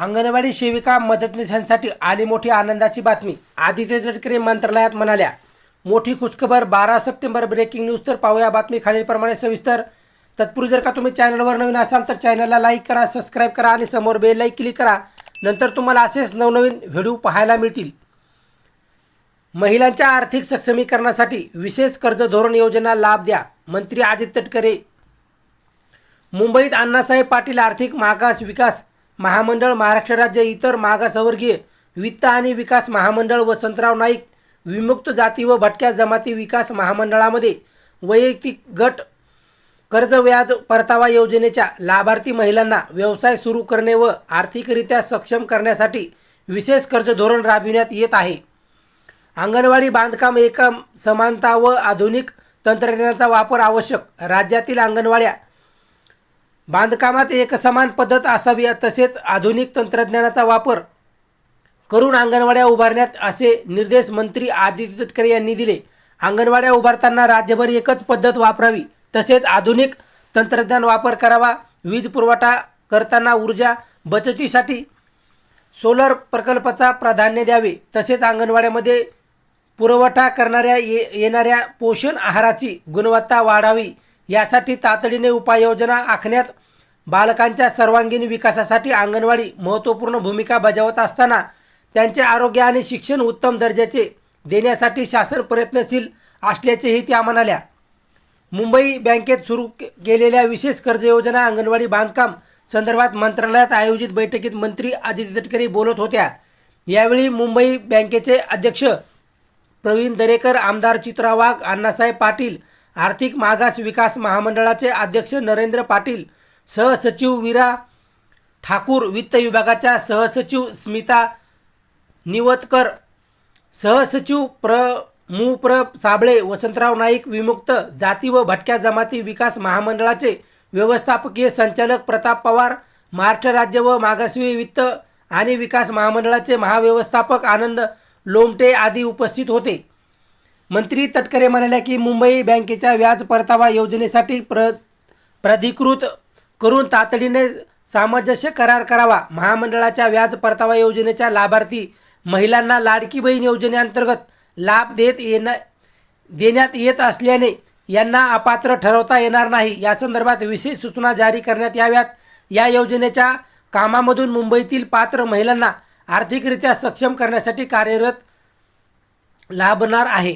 अंगणवाडी सेविका मदतनीसांसाठी आली मोठी आनंदाची बातमी. आदित्य तटकरे मंत्रालयात म्हणाल्या मोठी खुशखबर बारा सप्टेंबर ब्रेकिंग न्यूज तर पाहूया. बातमी खालीलप्रमाणे सविस्तर. तत्पूर्वी जर का तुम्ही चॅनलवर नवीन असाल तर चॅनलला लाईक करा सबस्क्राईब करा आणि समोर बेल लाईक क्लिक करा. नंतर तुम्हाला असेच नवनवीन व्हिडिओ पाहायला मिळतील. महिलांच्या आर्थिक सक्षमीकरणासाठी विशेष कर्ज धोरण योजना लाभ द्या. मंत्री आदित्य तटकरे. मुंबईत अण्णासाहेब पाटील आर्थिक मागास विकास महामंडळ महाराष्ट्र राज्य इतर मागासवर्गीय वित्त आणि विकास महामंडळ वसंतराव नाईक विमुक्त जाती व भटक्या जमाती विकास महामंडळामध्ये वैयक्तिक गट कर्ज व्याज परतावा योजनेच्या लाभार्थी महिलांना व्यवसाय सुरू करणे व आर्थिकरित्या सक्षम करण्यासाठी विशेष कर्ज धोरण राबविण्यात येत आहे. अंगणवाडी बांधकाम एकम समानता व आधुनिक तंत्रज्ञानाचा वापर आवश्यक. राज्यातील अंगणवाड्या बांधकामात एकसमान पद्धत असावी तसेच आधुनिक तंत्रज्ञानाचा वापर करून अंगणवाड्या उभारण्यात असे निर्देश मंत्री आदित्य तटकरे यांनी दिले. अंगणवाड्या उभारताना राज्यभर एकच पद्धत वापरावी तसेच आधुनिक तंत्रज्ञान वापर करावा. वीज पुरवठा करताना ऊर्जा बचतीसाठी सोलर प्रकल्पाचा प्राधान्य द्यावे. तसेच अंगणवाड्यामध्ये पुरवठा करणाऱ्या ये येणाऱ्या पोषण आहाराची गुणवत्ता वाढावी. यासाठी तातडीने उपाययोजना आखण्यात बालकांच्या सर्वांगीण विकासासाठी अंगणवाडी महत्त्वपूर्ण भूमिका बजावत असताना त्यांचे आरोग्य आणि शिक्षण उत्तम दर्जाचे देण्यासाठी शासन प्रयत्नशील असल्याचेही त्या म्हणाल्या. मुंबई बँकेत सुरू केलेल्या विशेष कर्ज योजना अंगणवाडी बांधकाम संदर्भात मंत्रालयात आयोजित बैठकीत मंत्री आदित्य तटकरे बोलत होत्या. यावेळी मुंबई बँकेचे अध्यक्ष प्रवीण दरेकर आमदार चित्रा वाघ अण्णासाहेब पाटील आर्थिक मागास विकास महामंडळाचे अध्यक्ष नरेंद्र पाटील सहसचिव विरा ठाकूर वित्त विभागाच्या सहसचिव स्मिता निवतकर सहसचिव प्र मुप्र साबळे वसंतराव नाईक विमुक्त जाती व भटक्या जमाती विकास महामंडळाचे व्यवस्थापकीय संचालक प्रताप पवार महाराष्ट्र राज्य व मागासवी वित्त आणि विकास महामंडळाचे महाव्यवस्थापक आनंद लोमटे आदी उपस्थित होते. मंत्री तटकरे म्हणाल्या की मुंबई बँकेच्या व्याज परतावा योजनेसाठी प्र प्राधिकृत करून तातडीने सामंजस्य करार करावा. महामंडळाच्या व्याज परतावा योजनेच्या लाभार्थी महिलांना लाडकी बहीण योजनेअंतर्गत लाभ देत येणं देण्यात येत असल्याने यांना अपात्र ठरवता येणार नाही. या संदर्भात विशेष सूचना जारी करण्यात याव्यात. या योजनेच्या कामामधून मुंबईतील पात्र महिलांना आर्थिकरित्या सक्षम करण्यासाठी कार्यरत लाभणार आहे.